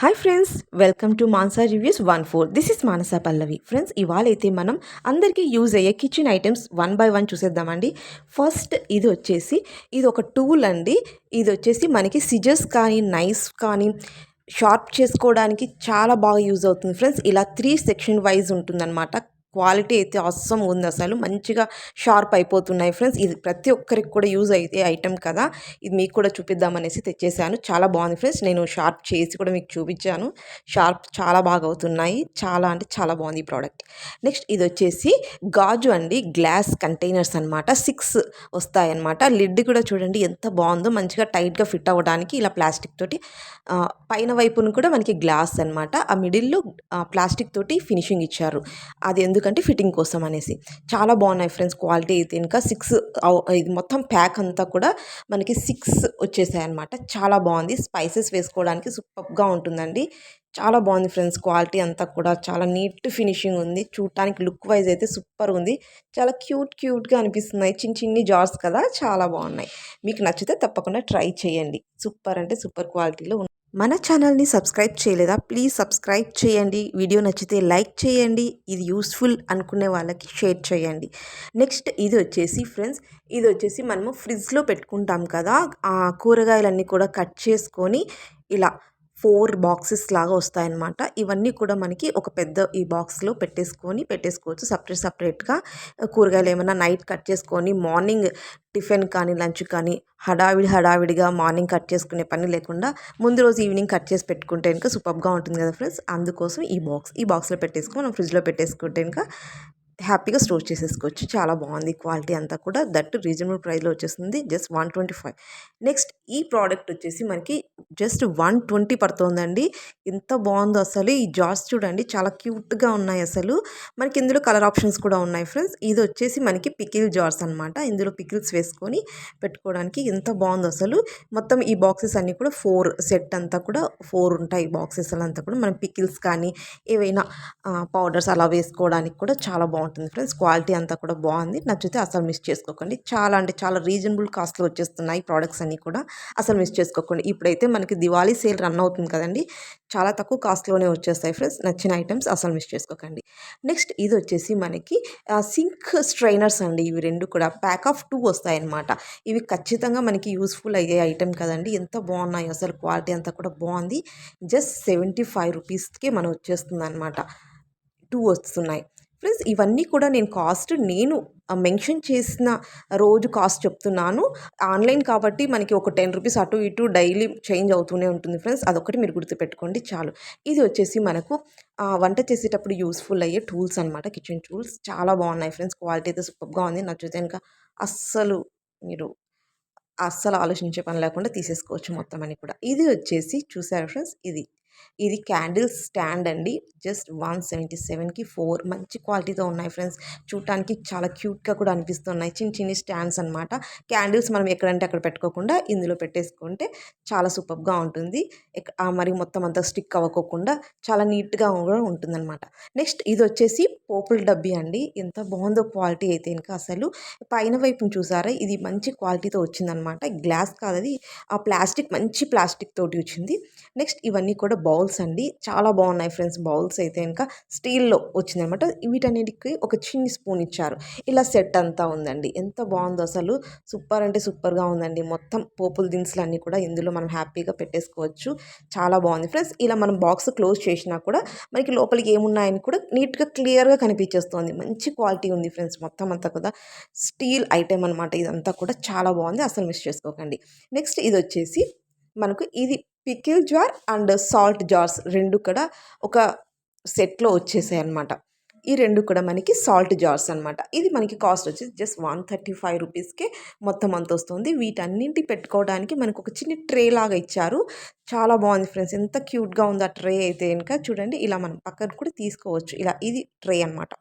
Hi friends welcome to Mansa reviews one four this is Manasa Pallavi friends ఇవాళ అయితే మనం అందరికీ use అయ్యే kitchen items one by one చూసేద్దామండి. First ఇది వచ్చేసి ఇది ఒక టూల్ అండి. ఇది వచ్చేసి మనకి సిజర్స్ కానీ నైస్ కానీ షార్ప్ చేసుకోవడానికి చాలా బాగా యూజ్ అవుతుంది. ఫ్రెండ్స్ ఇలా త్రీ సెక్షన్ వైజ్ ఉంటుందన్నమాట. క్వాలిటీ అయితే అస్సం ఉంది అసలు. మంచిగా షార్ప్ అయిపోతున్నాయి ఫ్రెండ్స్. ఇది ప్రతి ఒక్కరికి కూడా యూజ్ అయితే ఐటమ్ కదా. ఇది మీకు కూడా చూపిద్దామనేసి తెచ్చేసాను. చాలా బాగుంది ఫ్రెండ్స్. నేను షార్ప్ చేసి కూడా మీకు చూపించాను. షార్ప్ చాలా బాగా అవుతున్నాయి. చాలా అంటే చాలా బాగుంది ఈ ప్రోడక్ట్. నెక్స్ట్ ఇది వచ్చేసి గాజు అండి. గ్లాస్ కంటైనర్స్ అనమాట సిక్స్ వస్తాయన్నమాట. లిడ్ కూడా చూడండి ఎంత బాగుందో. మంచిగా టైట్గా ఫిట్ అవ్వడానికి ఇలా ప్లాస్టిక్ తోటి పైన వైపును కూడా మనకి గ్లాస్ అనమాట ఆ మిడిల్లో ప్లాస్టిక్ తోటి ఫినిషింగ్ ఇచ్చారు. అది ఎందుకు ఎందుకంటే ఫిట్టింగ్ కోసం అనేసి. చాలా బాగున్నాయి ఫ్రెండ్స్ క్వాలిటీ అయితే. ఇంకా సిక్స్ ఇది మొత్తం ప్యాక్ అంతా కూడా మనకి సిక్స్ వచ్చేసాయి అనమాట చాలా బాగుంది. స్పైసెస్ వేసుకోవడానికి సూపర్గా ఉంటుందండి. చాలా బాగుంది ఫ్రెండ్స్ క్వాలిటీ అంతా కూడా. చాలా నీట్ ఫినిషింగ్ ఉంది. చూడటానికి లుక్ వైజ్ అయితే సూపర్ ఉంది. చాలా క్యూట్ క్యూట్గా అనిపిస్తున్నాయి. చిన్న చిన్ని జార్స్ కదా. చాలా బాగున్నాయి. మీకు నచ్చితే తప్పకుండా ట్రై చేయండి. సూపర్ అంటే సూపర్ క్వాలిటీలో మన ఛానల్ని సబ్స్క్రైబ్ చేయలేదా? ప్లీజ్ సబ్స్క్రైబ్ చేయండి. వీడియో నచ్చితే లైక్ చేయండి. ఇది యూస్ఫుల్ అనుకునే వాళ్ళకి షేర్ చేయండి. నెక్స్ట్ ఇది వచ్చేసి ఫ్రెండ్స్ ఇది వచ్చేసి మనము ఫ్రిడ్జ్లో పెట్టుకుంటాం కదా. ఆ కూరగాయలన్నీ కూడా కట్ చేసుకొని ఇలా ఫోర్ బాక్సెస్ లాగా వస్తాయన్నమాట. ఇవన్నీ కూడా మనకి ఒక పెద్ద ఈ బాక్స్లో పెట్టేసుకొని పెట్టేసుకోవచ్చు. సపరేట్ సపరేట్గా కూరగాయలు ఏమైనా నైట్ కట్ చేసుకొని మార్నింగ్ టిఫిన్ కానీ లంచ్ కానీ హడావిడి హడావిడిగా మార్నింగ్ కట్ చేసుకునే పని లేకుండా ముందు రోజు ఈవినింగ్ కట్ చేసి పెట్టుకుంటే ఇంకా సూపర్గా ఉంటుంది కదా ఫ్రెండ్స్. అందుకోసం ఈ బాక్స్ ఈ బాక్స్లో పెట్టేసుకుని మనం ఫ్రిడ్జ్లో పెట్టేసుకుంటే ఇంకా హ్యాపీగా స్టోర్ చేసేసుకోవచ్చు. చాలా బాగుంది క్వాలిటీ అంతా కూడా. దట్ రీజనబుల్ ప్రైస్లో వచ్చేస్తుంది. Just one twenty five. Next ఈ ప్రోడక్ట్ వచ్చేసి మనకి జస్ట్ వన్ ట్వంటీ పడుతుందండి. ఎంత బాగుందో అసలు. ఈ జార్స్ చూడండి. చాలా క్యూట్గా ఉన్నాయి అసలు. మనకి ఇందులో కలర్ ఆప్షన్స్ కూడా ఉన్నాయి ఫ్రెండ్స్. ఇది వచ్చేసి మనకి పికిల్ జార్స్ అనమాట ఇందులో పికిల్స్ వేసుకొని పెట్టుకోవడానికి ఎంత బాగుందో అసలు. మొత్తం ఈ బాక్సెస్ అన్నీ కూడా ఫోర్ సెట్ అంతా కూడా ఫోర్ ఉంటాయి. బాక్సెస్ అంతా కూడా. మనం పికిల్స్ కానీ ఏవైనా పౌడర్స్ అలా వేసుకోవడానికి కూడా చాలా బాగుంటుంది బాగుంటుంది ఫ్రెండ్స్. క్వాలిటీ అంతా కూడా బాగుంది. నచ్చితే అసలు మిస్ చేసుకోకండి. చాలా అంటే చాలా రీజనబుల్ కాస్ట్లో వచ్చేస్తున్నాయి ప్రోడక్ట్స్ అన్నీ కూడా. అసలు మిస్ చేసుకోకండి. ఇప్పుడైతే మనకి దివాళీ సేల్ రన్ అవుతుంది కదండి. చాలా తక్కువ కాస్ట్లోనే వచ్చేస్తాయి ఫ్రెండ్స్. నచ్చిన ఐటమ్స్ అసలు మిస్ చేసుకోకండి. నెక్స్ట్ ఇది వచ్చేసి మనకి సింక్ స్ట్రైనర్స్ అండి. ఇవి రెండు కూడా ప్యాక్ ఆఫ్ టూ వస్తాయన్నమాట. ఇవి ఖచ్చితంగా మనకి యూస్ఫుల్ అయ్యే ఐటమ్ కదండి. ఎంత బాగున్నాయి అసలు క్వాలిటీ అంతా కూడా బాగుంది. జస్ట్ సెవెంటీ ఫైవ్ రూపీస్కే మనం వచ్చేస్తుంది అనమాట టూ వస్తున్నాయి. ఫ్రెండ్స్ ఇవన్నీ కూడా నేను కాస్ట్ నేను మెన్షన్ చేసిన రోజు కాస్ట్ చెప్తున్నాను. ఆన్లైన్ కాబట్టి మనకి ఒక టెన్ రూపీస్ అటు ఇటు డైలీ చేంజ్ అవుతూనే ఉంటుంది ఫ్రెండ్స్ అదొకటి మీరు గుర్తుపెట్టుకోండి చాలు. ఇది వచ్చేసి మనకు వంట చేసేటప్పుడు యూస్ఫుల్ అయ్యే టూల్స్ అనమాట కిచెన్ టూల్స్ చాలా బాగున్నాయి ఫ్రెండ్స్ క్వాలిటీ అయితే సూపర్గా ఉంది. నచ్చితే ఇంకా అస్సలు మీరు అస్సలు ఆలోచించే పని లేకుండా తీసేసుకోవచ్చు మొత్తం అని కూడా. ఇది వచ్చేసి చూసారు ఫ్రెండ్స్ ఇది. ఇది క్యాండిల్ స్టాండ్ అండి. జస్ట్ వన్ సెవెంటీ సెవెన్కి ఫోర్ మంచి క్వాలిటీతో ఉన్నాయి ఫ్రెండ్స్. చూడటానికి చాలా క్యూట్గా కూడా అనిపిస్తున్నాయి. చిన్న చిన్ని స్టాండ్స్ అనమాట క్యాండిల్స్ మనం ఎక్కడంటే అక్కడ పెట్టుకోకుండా ఇందులో పెట్టేసుకుంటే చాలా సూపర్గా ఉంటుంది. మరి మొత్తం అంతా స్టిక్ అవ్వకోకుండా చాలా నీట్గా కూడా ఉంటుందన్నమాట. నెక్స్ట్ ఇది వచ్చేసి పోపుల డబ్బీ అండి. ఎంత బాగుందో క్వాలిటీ అయితే ఇంకా అసలు. పైన వైపుని చూసారా? ఇది మంచి క్వాలిటీతో వచ్చిందనమాట గ్లాస్ కాదు అది. ఆ ప్లాస్టిక్ మంచి ప్లాస్టిక్ తోటి వచ్చింది. నెక్స్ట్ ఇవన్నీ కూడా బౌల్స్ అండి. చాలా బాగున్నాయి ఫ్రెండ్స్ బౌల్స్ అయితే ఇంకా స్టీల్లో వచ్చిందనమాట వీటన్నిటికి ఒక చిన్ని స్పూన్ ఇచ్చారు. ఇలా సెట్ అంతా ఉందండి. ఎంత బాగుందో అసలు. సూపర్ అంటే సూపర్గా ఉందండి. మొత్తం పోపుల దినుసులు అన్నీ కూడా ఇందులో మనం హ్యాపీగా పెట్టేసుకోవచ్చు. చాలా బాగుంది ఫ్రెండ్స్. ఇలా మనం బాక్స్ క్లోజ్ చేసినా కూడా మనకి లోపలికి ఏమున్నాయని కూడా నీట్గా క్లియర్గా కనిపించేస్తుంది. మంచి క్వాలిటీ ఉంది ఫ్రెండ్స్ మొత్తం అంతా కూడా. స్టీల్ ఐటెం అనమాట ఇదంతా కూడా చాలా బాగుంది. అసలు మిస్ చేసుకోకండి. నెక్స్ట్ ఇది వచ్చేసి మనకు ఇది pickle jar and salt jars రెండు కూడా ఒక సెట్లో వచ్చేసాయి అనమాట ఈ రెండు కూడా మనకి సాల్ట్ జార్స్ అనమాట ఇది మనకి కాస్ట్ వచ్చేసి జస్ట్ వన్ థర్టీ ఫైవ్ రూపీస్కే మొత్తం అంత వస్తుంది. వీటన్నింటి పెట్టుకోవడానికి మనకు ఒక చిన్న ట్రే లాగా ఇచ్చారు. చాలా బాగుంది ఫ్రెండ్స్. ఎంత క్యూట్గా ఉంది ఆ ట్రే అయితే కనుక చూడండి. ఇలా మనం పక్కన కూడా తీసుకోవచ్చు. ఇలా ఇది ట్రే అనమాట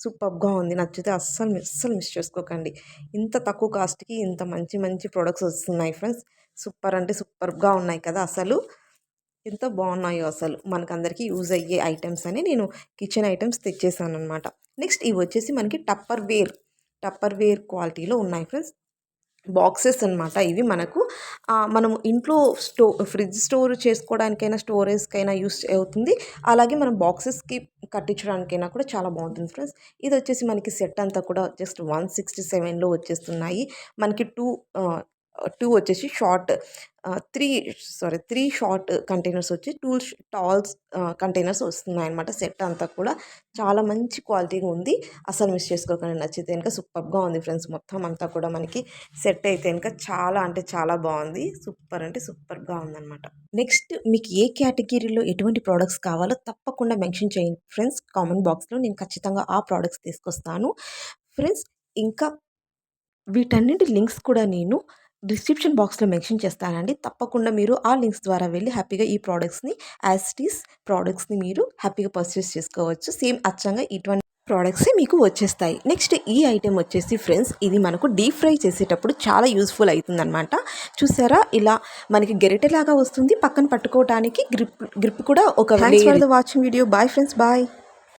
సూపర్గా ఉంది. నచ్చితే అస్సలు అస్సలు మిస్ చేసుకోకండి. ఇంత తక్కువ కాస్ట్కి ఇంత మంచి మంచి ప్రొడక్ట్స్ వస్తున్నాయి ఫ్రెండ్స్. సూపర్ అంటే సూపర్గా ఉన్నాయి కదా అసలు. ఎంత బాగున్నాయో అసలు. మనకందరికీ యూజ్ అయ్యే ఐటమ్స్ అని నేను కిచెన్ ఐటమ్స్ తెచ్చేసాను అనమాట నెక్స్ట్ ఇవి వచ్చేసి మనకి టప్పర్ వేర్ టప్పర్ వేర్ క్వాలిటీలో ఉన్నాయి ఫ్రెండ్స్. బాక్సెస్ అన్నమాట ఇవి మనకు. మనం ఇంట్లో స్టో ఫ్రిడ్జ్ స్టోర్ చేసుకోవడానికైనా స్టోరేజ్కైనా యూస్ అవుతుంది. అలాగే మనం బాక్సెస్కి కట్టించడానికైనా కూడా చాలా బాగుంటుంది ఫ్రెండ్స్. ఇది వచ్చేసి మనకి సెట్ అంతా కూడా జస్ట్ వన్ సిక్స్టీ సెవెన్లో వచ్చేస్తున్నాయి. మనకి టూ టూ వచ్చేసి short. Three sorry three short containers వచ్చి టూ టాల్స్ కంటైనర్స్ వస్తున్నాయి అనమాట సెట్ అంతా కూడా. చాలా మంచి క్వాలిటీగా ఉంది. అసలు మిస్ చేసుకోకుండా. నచ్చితే కనుక సూపర్గా ఉంది ఫ్రెండ్స్. మొత్తం అంతా కూడా మనకి సెట్ అయితే కనుక చాలా అంటే చాలా బాగుంది. సూపర్ అంటే సూపర్గా ఉందన్నమాట. నెక్స్ట్ మీకు ఏ కేటగిరీలో ఎటువంటి ప్రోడక్ట్స్ కావాలో తప్పకుండా మెన్షన్ చేయండి ఫ్రెండ్స్. కామెంట్ బాక్స్లో నేను ఖచ్చితంగా ఆ ప్రోడక్ట్స్ తీసుకొస్తాను. ఫ్రెండ్స్ ఇంకా వీటన్నిటి లింక్స్ కూడా నేను డిస్క్రిప్షన్ బాక్స్లో మెన్షన్ చేస్తానండి. తప్పకుండా మీరు ఆ లింక్స్ ద్వారా వెళ్ళి హ్యాపీగా ఈ ప్రోడక్ట్స్ని యాజ్ టీస్ ప్రోడక్ట్స్ని మీరు హ్యాపీగా పర్చేస్ చేసుకోవచ్చు. సేమ్ అచ్చంగా ఇటువంటి ప్రోడక్ట్సే మీకు వచ్చేస్తాయి. నెక్స్ట్ ఈ ఐటెం వచ్చేసి ఫ్రెండ్స్ ఇది మనకు డీప్ ఫ్రై చేసేటప్పుడు చాలా యూస్ఫుల్ అవుతుందన్నమాట చూసారా? ఇలా మనకి గెరిటెలాగా వస్తుంది. పక్కన పట్టుకోవడానికి గ్రిప్ గ్రిప్ కూడా ఒక watching video bye friends bye